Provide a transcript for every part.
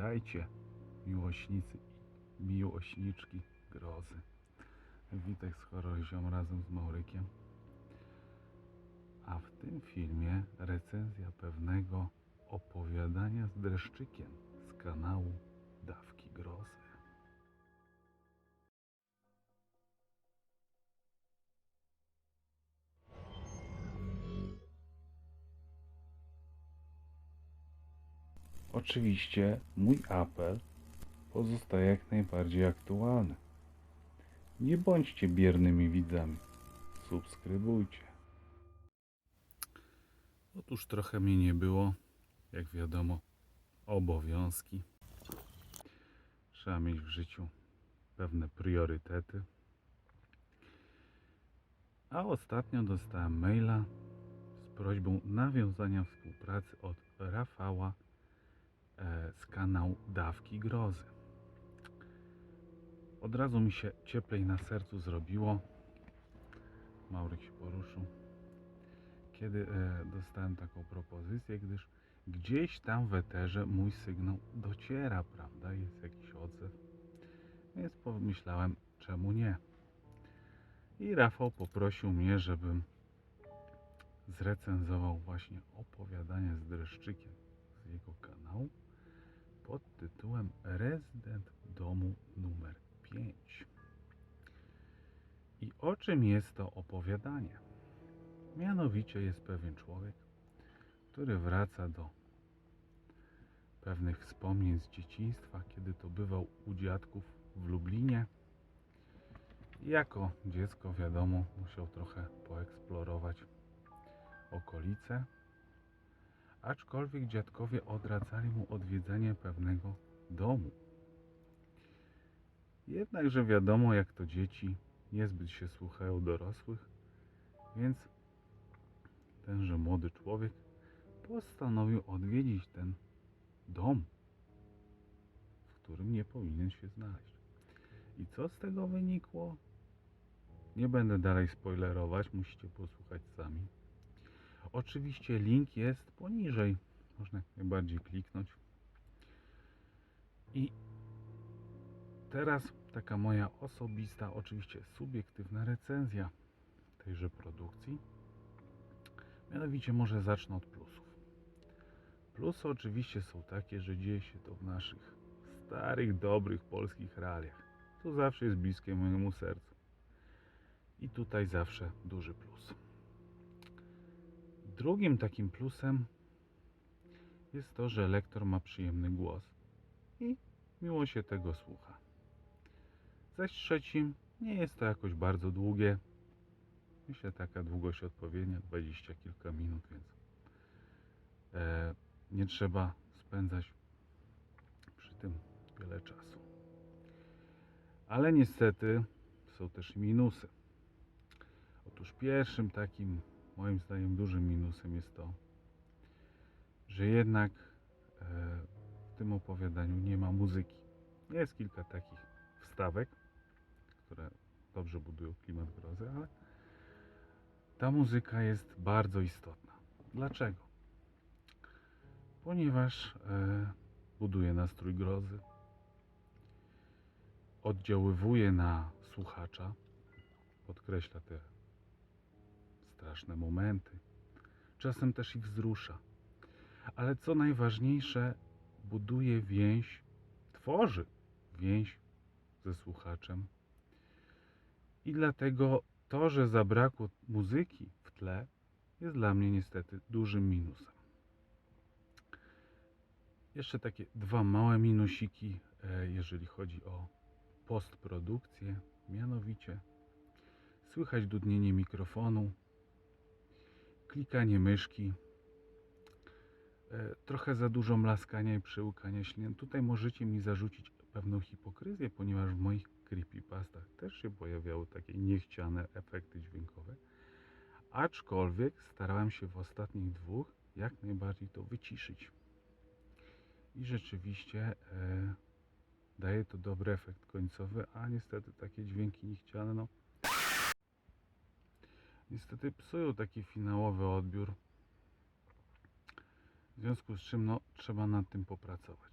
Witajcie, miłośnicy i miłośniczki grozy. Witek z Horrorzią razem z Maurykiem. A w tym filmie recenzja pewnego opowiadania z dreszczykiem z kanału Dawki Grozy. Oczywiście mój apel pozostaje jak najbardziej aktualny. Nie bądźcie biernymi widzami. Subskrybujcie. Otóż trochę mnie nie było, jak wiadomo, obowiązki. Trzeba mieć w życiu pewne priorytety. A ostatnio dostałem maila z prośbą nawiązania współpracy od Rafała z kanału Dawki Grozy. Od razu mi się cieplej na sercu zrobiło. Mauryk się poruszył. Kiedy e, dostałem taką propozycję, gdyż gdzieś tam w eterze mój sygnał dociera, prawda? Jest jakiś odzew. Więc pomyślałem, czemu nie? I Rafał poprosił mnie, żebym zrecenzował właśnie opowiadanie z dreszczykiem z jego kanału pod tytułem Rezydent domu numer 5. I o czym jest to opowiadanie? Mianowicie jest pewien człowiek, który wraca do pewnych wspomnień z dzieciństwa, kiedy to bywał u dziadków w Lublinie. Jako dziecko, wiadomo, musiał trochę poeksplorować okolice, aczkolwiek dziadkowie odradzali mu odwiedzenie pewnego domu. Jednakże wiadomo, jak to dzieci niezbyt się słuchają dorosłych, więc tenże młody człowiek postanowił odwiedzić ten dom, w którym nie powinien się znaleźć. I co z tego wynikło? Nie będę dalej spoilerować, musicie posłuchać sami. Oczywiście link jest poniżej. Można najbardziej kliknąć. I teraz taka moja osobista, oczywiście subiektywna recenzja tejże produkcji. Mianowicie może zacznę od plusów. Plusy oczywiście są takie, że dzieje się to w naszych starych, dobrych polskich realiach. To zawsze jest bliskie mojemu sercu. I tutaj zawsze duży plus. Drugim takim plusem jest to, że lektor ma przyjemny głos i miło się tego słucha. Zaś trzecim nie jest to jakoś bardzo długie. Myślę taka długość odpowiednia, dwadzieścia kilka minut, więc e, nie trzeba spędzać przy tym wiele czasu. Ale niestety są też minusy. Otóż pierwszym takim moim zdaniem dużym minusem jest to, że jednak e, w tym opowiadaniu nie ma muzyki. Jest kilka takich wstawek, które dobrze budują klimat grozy, ale ta muzyka jest bardzo istotna. Dlaczego? Ponieważ e, buduje nastrój grozy, oddziaływuje na słuchacza, podkreśla te straszne momenty, czasem też ich wzrusza. Ale co najważniejsze, buduje więź, tworzy więź ze słuchaczem. I dlatego to, że zabrakło muzyki w tle, jest dla mnie niestety dużym minusem. Jeszcze takie dwa małe minusiki, e, jeżeli chodzi o postprodukcję. Mianowicie słychać dudnienie mikrofonu, klikanie myszki, e, trochę za dużo mlaskania i przełykania ślin. Tutaj możecie mi zarzucić pewną hipokryzję, ponieważ w moich creepypastach też się pojawiały takie niechciane efekty dźwiękowe. Aczkolwiek starałem się w ostatnich dwóch jak najbardziej to wyciszyć. I rzeczywiście e, daje to dobry efekt końcowy, a niestety takie dźwięki niechciane, no niestety psują taki finałowy odbiór. W związku z czym no, trzeba nad tym popracować.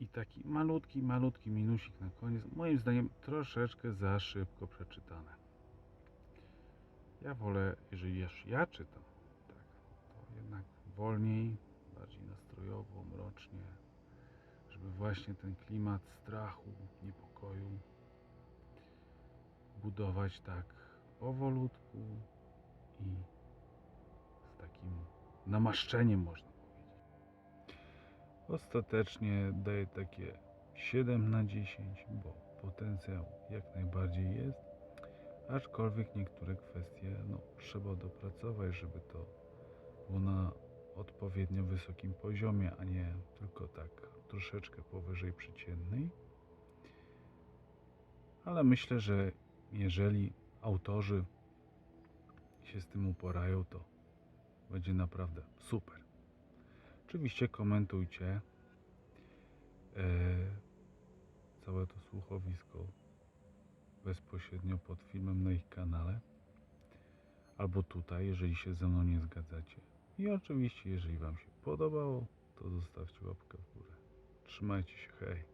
I taki malutki, malutki minusik na koniec. Moim zdaniem troszeczkę za szybko przeczytane. Ja wolę, jeżeli już ja czytam, tak, to jednak wolniej, bardziej nastrojowo, mrocznie, żeby właśnie ten klimat strachu, niepokoju budować tak powolutku i z takim namaszczeniem można powiedzieć. Ostatecznie daję takie 7 na 10, bo potencjał jak najbardziej jest, aczkolwiek niektóre kwestie no, trzeba dopracować, żeby to było na odpowiednio wysokim poziomie, a nie tylko tak troszeczkę powyżej przeciętnej. Ale myślę, że jeżeli autorzy się z tym uporają, to będzie naprawdę super. Oczywiście komentujcie e, całe to słuchowisko bezpośrednio pod filmem na ich kanale albo tutaj, jeżeli się ze mną nie zgadzacie. I oczywiście, jeżeli Wam się podobało, to zostawcie łapkę w górę. Trzymajcie się, hej!